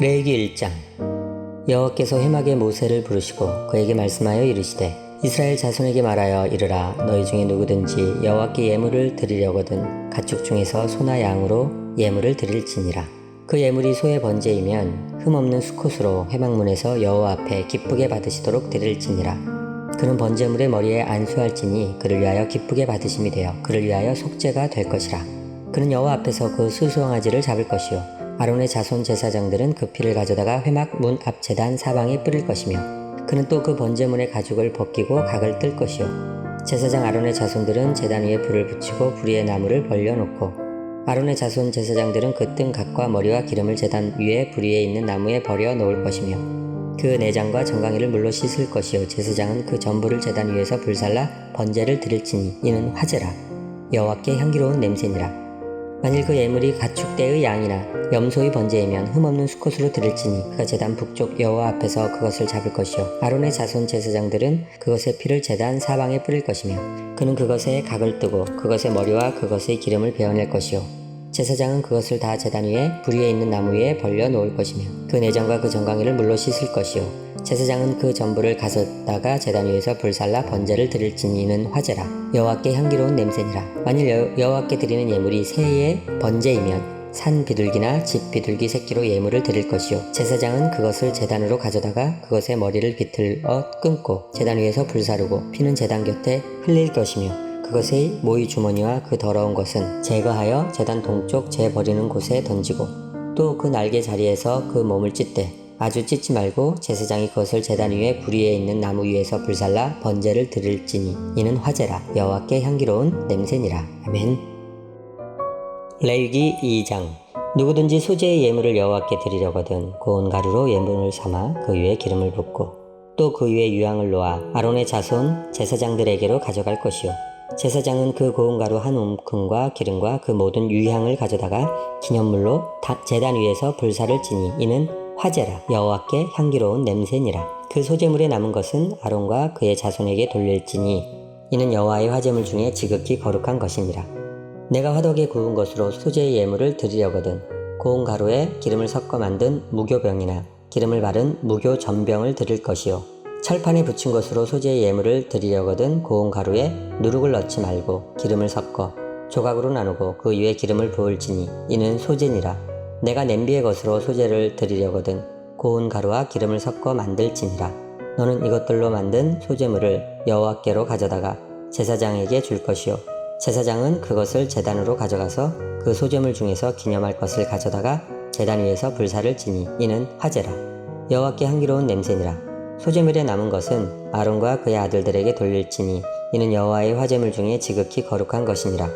레위기 1장. 여호와께서 해막에 모세를 부르시고 그에게 말씀하여 이르시되 이스라엘 자손에게 말하여 이르라. 너희 중에 누구든지 여호와께 예물을 드리려거든 가축 중에서 소나 양으로 예물을 드릴지니라. 그 예물이 소의 번제이면 흠없는 수컷으로 회막문에서 여호와 앞에 기쁘게 받으시도록 드릴지니라. 그는 번제물의 머리에 안수할지니 그를 위하여 기쁘게 받으심이 되어 그를 위하여 속죄가 될 것이라. 그는 여호와 앞에서 그 수수홍아지를 잡을 것이요 아론의 자손 제사장들은 그 피를 가져다가 회막 문앞 제단 사방에 뿌릴 것이며 그는 또 그 번제물의 가죽을 벗기고 각을 뜰 것이요. 제사장 아론의 자손들은 제단 위에 불을 붙이고 불 위에 나무를 벌려놓고 아론의 자손 제사장들은 그 뜬 각과 머리와 기름을 제단 위에 불 위에 있는 나무에 버려 놓을 것이며 그 내장과 정강이를 물로 씻을 것이요. 제사장은 그 전부를 제단 위에서 불살라 번제를 드릴지니 이는 화제라. 여호와께 향기로운 냄새니라 만일 그 예물이 가축대의 양이나 염소의 번제이면 흠없는 수컷으로 드릴지니 그가 제단 북쪽 여호와 앞에서 그것을 잡을 것이요. 아론의 자손 제사장들은 그것의 피를 제단 사방에 뿌릴 것이며 그는 그것에 각을 뜨고 그것의 머리와 그것의 기름을 베어낼 것이요. 제사장은 그것을 다 제단 위에 불 위에 있는 나무 위에 벌려 놓을 것이며 그 내장과 그 정강이를 물로 씻을 것이요 제사장은 그 전부를 가졌다가 제단 위에서 불살라 번제를 드릴지니 이는 화제라. 여호와께 향기로운 냄새니라. 만일 여, 여호와께 드리는 예물이 새의 번제이면 산 비둘기나 집 비둘기 새끼로 예물을 드릴 것이요. 제사장은 그것을 제단으로 가져다가 그것의 머리를 비틀어 끊고 제단 위에서 불사르고 피는 제단 곁에 흘릴 것이며 그것의 모이 주머니와 그 더러운 것은 제거하여 제단 동쪽 재 버리는 곳에 던지고 또 그 날개 자리에서 그 몸을 찢되 아주 찢지 말고 제사장이 그것을 제단 위에 불 위에 있는 나무 위에서 불살라 번제를 드릴지니 이는 화제라. 여호와께 향기로운 냄새니라. 아멘. 레위기 2장. 누구든지 소재의 예물을 여호와께 드리려거든 고운 가루로 예물을 삼아 그 위에 기름을 붓고 또 그 위에 유향을 놓아 아론의 자손 제사장들에게로 가져갈 것이요. 제사장은 그 고운 가루 한 움큼과 기름과 그 모든 유향을 가져다가 기념물로 제단 위에서 불사를 지니 이는 화제라 여호와께 향기로운 냄새니라. 그 소재물에 남은 것은 아론과 그의 자손에게 돌릴지니 이는 여호와의 화제물 중에 지극히 거룩한 것이니라. 내가 화덕에 구운 것으로 소재의 예물을 드리려거든 고운 가루에 기름을 섞어 만든 무교병이나 기름을 바른 무교 전병을 드릴 것이요. 철판에 붙인 것으로 소재의 예물을 드리려거든 고운 가루에 누룩을 넣지 말고 기름을 섞어 조각으로 나누고 그 위에 기름을 부을지니 이는 소재니라 내가 냄비의 것으로 소재를 드리려거든 고운 가루와 기름을 섞어 만들지니라. 너는 이것들로 만든 소재물을 여호와께로 가져다가 제사장에게 줄 것이요. 제사장은 그것을 제단으로 가져가서 그 소재물 중에서 기념할 것을 가져다가 제단 위에서 불사를 지니 이는 화제라. 여호와께 향기로운 냄새니라. 소재물에 남은 것은 아론과 그의 아들들에게 돌릴지니 이는 여호와의 화재물 중에 지극히 거룩한 것이니라.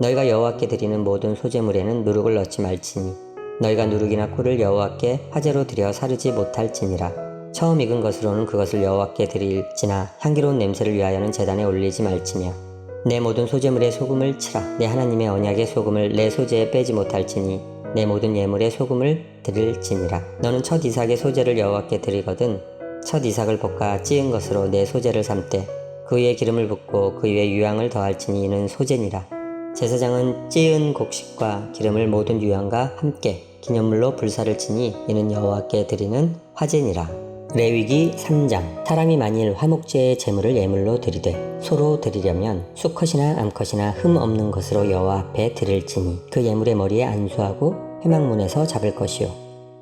너희가 여호와께 드리는 모든 소재물에는 누룩을 넣지 말지니 너희가 누룩이나 꿀을 여호와께 화제로 드려 사르지 못할지니라. 처음 익은 것으로는 그것을 여호와께 드릴지나 향기로운 냄새를 위하여는 제단에 올리지 말지며 내 모든 소재물에 소금을 치라 내 하나님의 언약의 소금을 내 소재에 빼지 못할지니 내 모든 예물에 소금을 드릴지니라. 너는 첫 이삭의 소재를 여호와께 드리거든 첫 이삭을 볶아 찌은 것으로 내 소재를 삼되 그 위에 기름을 붓고 그 위에 유향을 더할지니 이는 소재니라 제사장은 찌은 곡식과 기름을 모든 유향과 함께 기념물로 불사를 치니 이는 여호와께 드리는 화제니라. 레위기 3장 사람이 만일 화목제의 제물을 예물로 드리되 소로 드리려면 수컷이나 암컷이나 흠 없는 것으로 여호와 앞에 드릴지니 그 예물의 머리에 안수하고 회막문에서 잡을 것이요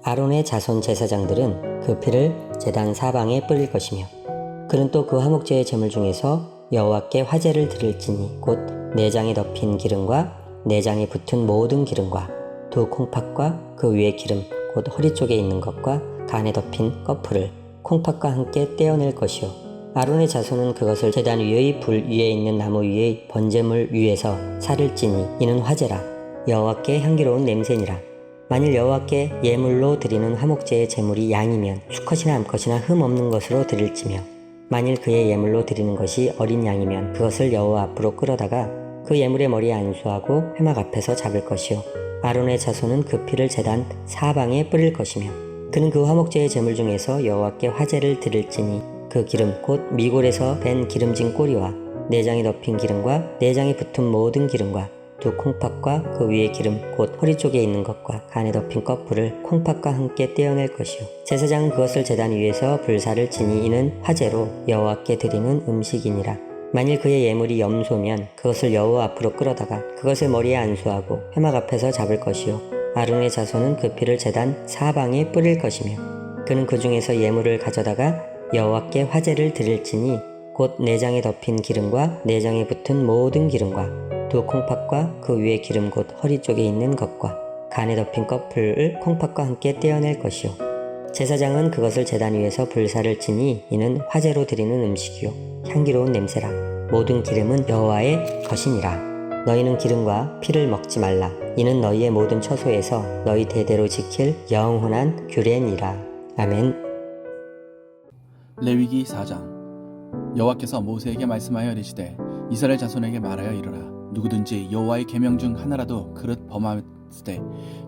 아론의 자손 제사장들은 그 피를 제단 사방에 뿌릴 것이며 그는 또 그 화목제의 제물 중에서 여호와께 화제를 드릴지니 곧 내장에 덮인 기름과 내장에 붙은 모든 기름과 두 콩팥과 그 위에 기름 곧 허리 쪽에 있는 것과 간에 덮인 꺼풀을 콩팥과 함께 떼어낼 것이요. 아론의 자손은 그것을 제단 위의 불 위에 있는 나무 위의 번제물 위에서 살을 찌니 이는 화제라. 여호와께 향기로운 냄새니라. 만일 여호와께 예물로 드리는 화목제의 제물이 양이면 수컷이나 암컷이나 흠 없는 것으로 드릴지며 만일 그의 예물로 드리는 것이 어린 양이면 그것을 여호와 앞으로 끌어다가 그 예물의 머리에 안수하고 회막 앞에서 잡을 것이요. 아론의 자손은 그 피를 제단 사방에 뿌릴 것이며 그는 그 화목제의 제물 중에서 여호와께 화제를 드릴지니 그 기름 곧 미골에서 밴 기름진 꼬리와 내장에 덮인 기름과 내장에 붙은 모든 기름과 두 콩팥과 그 위에 기름 곧 허리 쪽에 있는 것과 간에 덮인 껍풀을 콩팥과 함께 떼어낼 것이요. 제사장은 그것을 제단 위에서 불사를 지니 이는 화제로 여호와께 드리는 음식이니라. 만일 그의 예물이 염소면 그것을 여호와 앞으로 끌어다가 그것을 머리에 안수하고 회막 앞에서 잡을 것이요. 아론의 자손은 그 피를 제단 사방에 뿌릴 것이며 그는 그 중에서 예물을 가져다가 여호와께 화제를 드릴지니 곧 내장에 덮인 기름과 내장에 붙은 모든 기름과 두 콩팥과 그 위에 기름 곧 허리 쪽에 있는 것과 간에 덮인 껍풀을 콩팥과 함께 떼어낼 것이요 제사장은 그것을 제단 위에서 불사를 지니 이는 화제로 드리는 음식이요 향기로운 냄새라. 모든 기름은 여호와의 것이니라. 너희는 기름과 피를 먹지 말라. 이는 너희의 모든 처소에서 너희 대대로 지킬 영원한 규례니라. 아멘. 레위기 4장. 여호와께서 모세에게 말씀하여 이르시되 이스라엘 자손에게 말하여 이르라 누구든지 여호와의 계명 중 하나라도 그릇 범하였을 때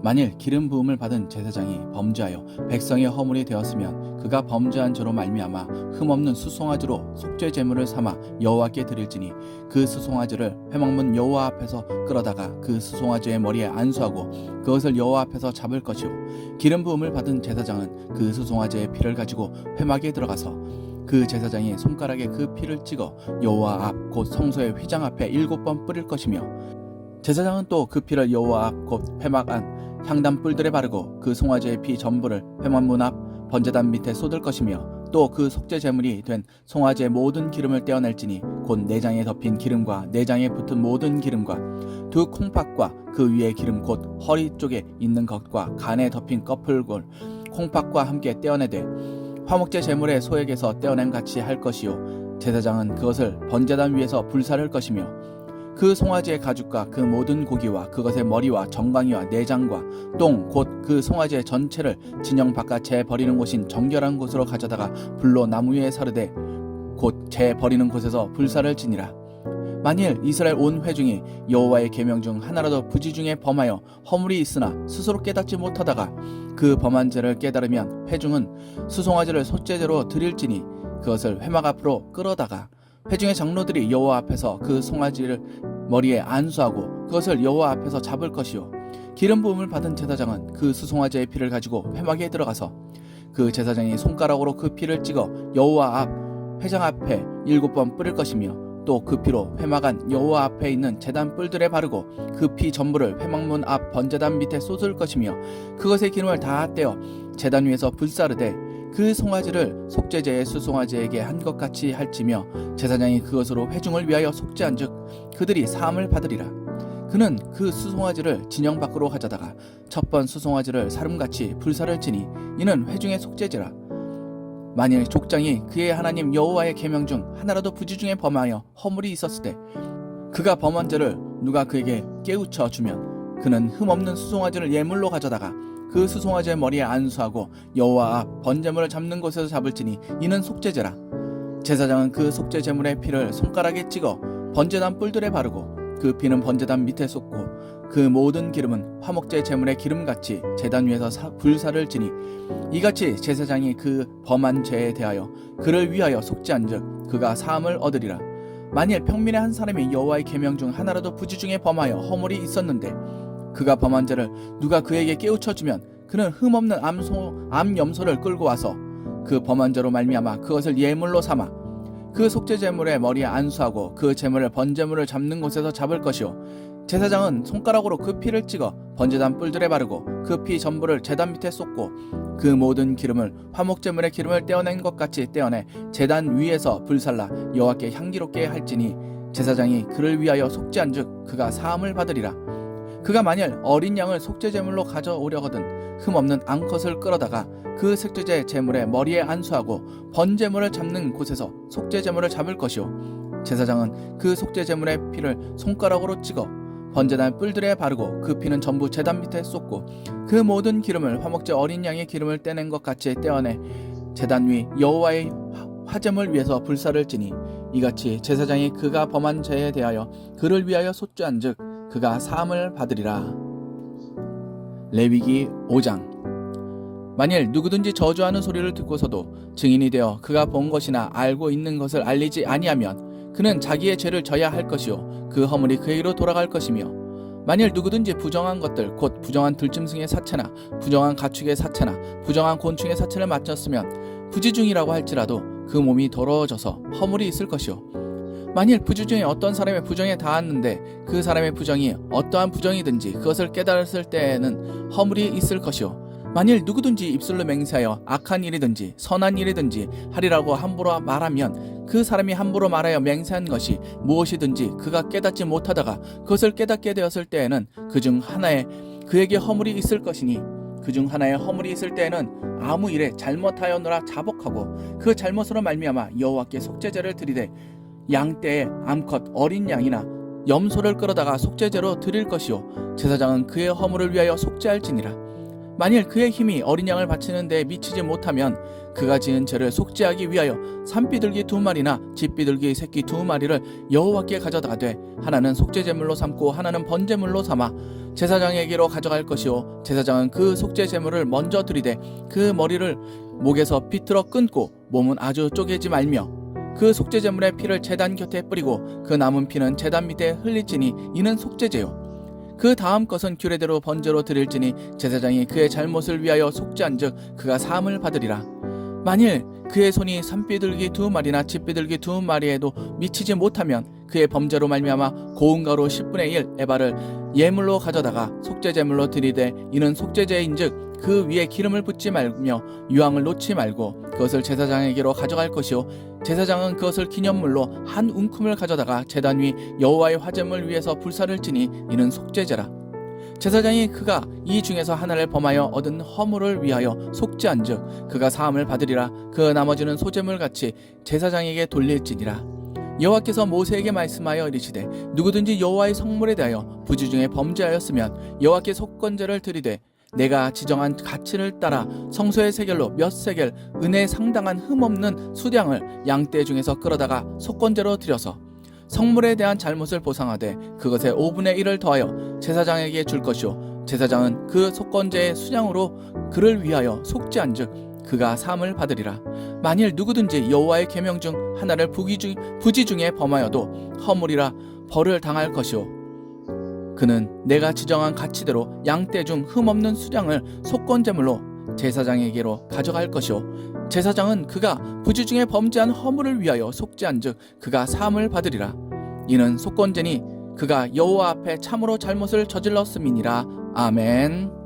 만일 기름 부음을 받은 제사장이 범죄하여 백성의 허물이 되었으면 그가 범죄한 죄로 말미암아 흠없는 수송아지로 속죄 제물을 삼아 여호와께 드릴지니 그 수송아지를 회막문 여호와 앞에서 끌어다가 그 수송아지의 머리에 안수하고 그것을 여호와 앞에서 잡을 것이요 기름 부음을 받은 제사장은 그 수송아지의 피를 가지고 회막에 들어가서 그 제사장이 손가락에 그 피를 찍어 여호와 앞 곧 성소의 휘장 앞에 일곱 번 뿌릴 것이며 제사장은 또 그 피를 여호와 앞 곧 회막 안 향단 뿔들에 바르고 그 송아지의 피 전부를 회막문 앞 번제단 밑에 쏟을 것이며 또 그 속죄 제물이 된 송아지의 모든 기름을 떼어낼지니 곧 내장에 덮인 기름과 내장에 붙은 모든 기름과 두 콩팥과 그 위에 기름 곧 허리 쪽에 있는 것과 간에 덮인 꺼풀골 콩팥과 함께 떼어내되 화목제 제물의 소액에서 떼어낸 같이 할 것이요. 제사장은 그것을 번제단 위에서 불사를 것이며 그 송아지의 가죽과 그 모든 고기와 그것의 머리와 정강이와 내장과 똥 곧 그 송아지의 전체를 진영 바깥에 버리는 곳인 정결한 곳으로 가져다가 불로 나무 위에 사르되 곧 재 버리는 곳에서 불사를 지니라 만일 이스라엘 온 회중이 여호와의 계명 중 하나라도 부지 중에 범하여 허물이 있으나 스스로 깨닫지 못하다가 그 범한 죄를 깨달으면 회중은 수송아지를 소제제로 드릴지니 그것을 회막 앞으로 끌어다가 회중의 장로들이 여호와 앞에서 그 송아지를 머리에 안수하고 그것을 여호와 앞에서 잡을 것이요. 기름 부음을 받은 제사장은 그 수송아지의 피를 가지고 회막에 들어가서 그 제사장이 손가락으로 그 피를 찍어 여호와 앞 회장 앞에 일곱 번 뿌릴 것이며 또 그 피로 회막안 여호와 앞에 있는 제단 뿔들에 바르고 그 피 전부를 회막문 앞 번제단 밑에 쏟을 것이며 그것의 기름을 다 떼어 제단 위에서 불사르되 그 송아지를 속죄제의 수송아지에게 한 것 같이 할지며 제사장이 그것으로 회중을 위하여 속죄한즉 그들이 사함을 받으리라. 그는 그 수송아지를 진영 밖으로 가져다가 첫 번 수송아지를 사름같이 불사를 치니 이는 회중의 속죄제라 만일 족장이 그의 하나님 여호와의 계명 중 하나라도 부지 중에 범하여 허물이 있었을 때 그가 범한 죄를 누가 그에게 깨우쳐 주면 그는 흠없는 수송아지를 예물로 가져다가 그 수송아지의 머리에 안수하고 여호와 앞 번제물을 잡는 곳에서 잡을지니 이는 속죄제라. 제사장은 그 속죄 제물의 피를 손가락에 찍어 번제단 뿔들에 바르고 그 피는 번제단 밑에 쏟고 그 모든 기름은 화목제 제물의 기름같이 제단 위에서 사- 불사를 지니 이같이 제사장이 그 범한 죄에 대하여 그를 위하여 속죄한즉 그가 사함을 얻으리라. 만일 평민의 한 사람이 여호와의 계명 중 하나라도 부지 중에 범하여 허물이 있었는데 그가 범한 죄를 누가 그에게 깨우쳐 주면 그는 흠없는 암소 암염소를 끌고 와서 그 범한 죄로 말미암아 그것을 예물로 삼아 그 속죄 제물의 머리에 안수하고 그 제물을 번제물을 잡는 곳에서 잡을 것이요 제사장은 손가락으로 그 피를 찍어 번제단 뿔들에 바르고 그 피 전부를 제단 밑에 쏟고 그 모든 기름을 화목 제물의 기름을 떼어낸 것 같이 떼어내 제단 위에서 불살라 여호와께 향기롭게 할지니 제사장이 그를 위하여 속죄한즉 그가 사함을 받으리라. 그가 만일 어린 양을 속죄 제물로 가져오려거든 흠없는 암컷을 끌어다가 그 속죄제 제물의 머리에 안수하고 번제물을 잡는 곳에서 속죄 제물을 잡을 것이요 제사장은 그 속죄 제물의 피를 손가락으로 찍어 번제단 뿔들에 바르고 그 피는 전부 제단 밑에 쏟고 그 모든 기름을 화목제 어린 양의 기름을 떼낸 것 같이 떼어내 제단 위 여호와의 화- 화제물 위에서 불사를 지니 이같이 제사장이 그가 범한 죄에 대하여 그를 위하여 속죄한즉 그가 사함을 받으리라. 레위기 5장. 만일 누구든지 저주하는 소리를 듣고서도 증인이 되어 그가 본 것이나 알고 있는 것을 알리지 아니하면 그는 자기의 죄를 져야 할 것이요 그 허물이 그에게로 돌아갈 것이며 만일 누구든지 부정한 것들 곧 부정한 들짐승의 사체나 부정한 가축의 사체나 부정한 곤충의 사체를 맞췄으면 부지중이라고 할지라도 그 몸이 더러워져서 허물이 있을 것이요. 만일 부지 중에 어떤 사람의 부정에 닿았는데 그 사람의 부정이 어떠한 부정이든지 그것을 깨달았을 때에는 허물이 있을 것이요 만일 누구든지 입술로 맹세하여 악한 일이든지 선한 일이든지 하리라고 함부로 말하면 그 사람이 함부로 말하여 맹세한 것이 무엇이든지 그가 깨닫지 못하다가 그것을 깨닫게 되었을 때에는 그 중 하나에 그에게 허물이 있을 것이니 그중 하나에 허물이 있을 때에는 아무 일에 잘못하였노라 자복하고 그 잘못으로 말미암아 여호와께 속죄제를 드리되 양떼의 암컷 어린 양이나 염소를 끌어다가 속죄제로 드릴 것이요 제사장은 그의 허물을 위하여 속죄할지니라 만일 그의 힘이 어린 양을 바치는 데 미치지 못하면 그가 지은 죄를 속죄하기 위하여 산비둘기 두 마리나 집비둘기 새끼 두 마리를 여호와께 가져다되 하나는 속죄 제물로 삼고 하나는 번제물로 삼아 제사장에게로 가져갈 것이요 제사장은 그 속죄 제물을 먼저 드리되 그 머리를 목에서 비틀어 끊고 몸은 아주 쪼개지 말며 그 속죄 제물의 피를 제단 곁에 뿌리고 그 남은 피는 제단 밑에 흘리지니 이는 속죄제요 그 다음 것은 규례대로 번제로 드릴지니 제사장이 그의 잘못을 위하여 속죄한즉 그가 사함을 받으리라. 만일 그의 손이 산비둘기 두 마리나 집비둘기 두 마리에도 미치지 못하면 그의 범죄로 말미암아 고운 가루 10분의 1 에바를 예물로 가져다가 속죄제물로 드리되 이는 속죄제인즉 그 위에 기름을 붓지 말며 유황을 놓지 말고 그것을 제사장에게로 가져갈 것이요. 제사장은 그것을 기념물로 한 움큼을 가져다가 제단 위 여호와의 화제물 위에서 불사를 지니 이는 속죄제라. 제사장이 그가 이 중에서 하나를 범하여 얻은 허물을 위하여 속죄한즉 그가 사함을 받으리라. 그 나머지는 소재물 같이 제사장에게 돌릴지니라. 여호와께서 모세에게 말씀하여 이르시되 누구든지 여호와의 성물에 대하여 부지 중에 범죄하였으면 여호와께 속건제를 드리되 내가 지정한 가치를 따라 성소의 세겔로 몇 세겔 은혜 상당한 흠없는 수량을 양떼 중에서 끌어다가 속건제로 드려서 성물에 대한 잘못을 보상하되 그것의 5분의 1을 더하여 제사장에게 줄 것이요 제사장은 그 속건제의 수량으로 그를 위하여 속죄한즉 그가 사함을 받으리라. 만일 누구든지 여호와의 계명 중 하나를 부기 중, 부지 중에 범하여도 허물이라 벌을 당할 것이요 그는 내가 지정한 가치대로 양떼 중 흠없는 수량을 속건제물로 제사장에게로 가져갈 것이요 제사장은 그가 부지 중에 범죄한 허물을 위하여 속죄한즉 그가 사함을 받으리라. 이는 속건제니 그가 여호와 앞에 참으로 잘못을 저질렀음이니라. 아멘